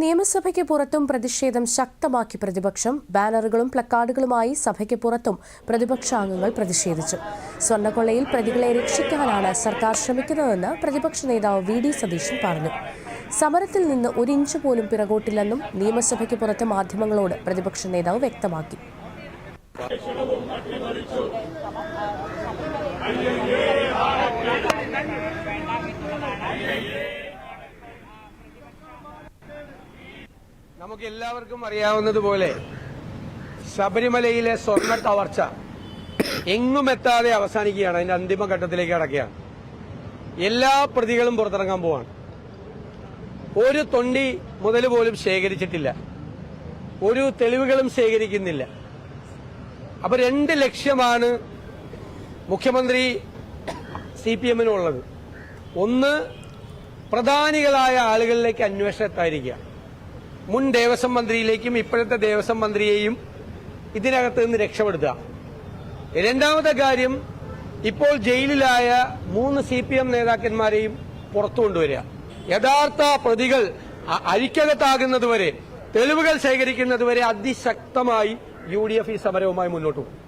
നിയമസഭയ്ക്ക് പുറത്തും പ്രതിഷേധം ശക്തമാക്കി പ്രതിപക്ഷം. ബാനറുകളും പ്ലക്കാർഡുകളുമായി സഭയ്ക്ക് പുറത്തും പ്രതിപക്ഷാംഗങ്ങൾ പ്രതിഷേധിച്ചു. സ്വർണക്കൊള്ളയിൽ പ്രതികളെ രക്ഷിക്കാനാണ് സർക്കാർ ശ്രമിക്കുന്നതെന്ന് പ്രതിപക്ഷ നേതാവ് വി ഡി സതീശൻ പറഞ്ഞു. സമരത്തിൽ നിന്ന് ഒരു ഇഞ്ച് പോലും പിറകോട്ടില്ലെന്നും നിയമസഭയ്ക്ക് പുറത്ത് മാധ്യമങ്ങളോട് പ്രതിപക്ഷ നേതാവ് വ്യക്തമാക്കി. നമുക്ക് എല്ലാവർക്കും അറിയാവുന്നതുപോലെ ശബരിമലയിലെ സ്വർണ കവർച്ച എങ്ങും എത്താതെ അവസാനിക്കുകയാണ്. അതിന്റെ അന്തിമ ഘട്ടത്തിലേക്ക് കടക്കുകയാണ്. എല്ലാ പ്രതികളും പുറത്തിറങ്ങാൻ പോവാണ്. ഒരു തൊണ്ടി മുതൽ പോലും ശേഖരിച്ചിട്ടില്ല. ഒരു തെളിവുകളും ശേഖരിക്കുന്നില്ല. അപ്പൊ രണ്ട് ലക്ഷ്യമാണ് മുഖ്യമന്ത്രി സി പി എമ്മിനുള്ളത് ഒന്ന് പ്രധാനികളായ ആളുകളിലേക്ക് അന്വേഷണം എത്താതിരിക്കുക മുൻ ദേവസ്വം മന്ത്രിയിലേക്കും ഇപ്പോഴത്തെ ദേവസ്വം മന്ത്രിയെയും ഇതിനകത്ത് നിന്ന് രക്ഷപ്പെടുത്തുക. രണ്ടാമത്തെ കാര്യം ഇപ്പോൾ ജയിലിലായ മൂന്ന് സി പി എം നേതാക്കന്മാരെയും പുറത്തു കൊണ്ടുവരിക. യഥാർത്ഥ പ്രതികൾ അരിക്കകത്താകുന്നതുവരെ തെളിവുകൾ ശേഖരിക്കുന്നതുവരെ അതിശക്തമായി യു ഡി എഫ് ഈ സമരവുമായി മുന്നോട്ട് പോകും.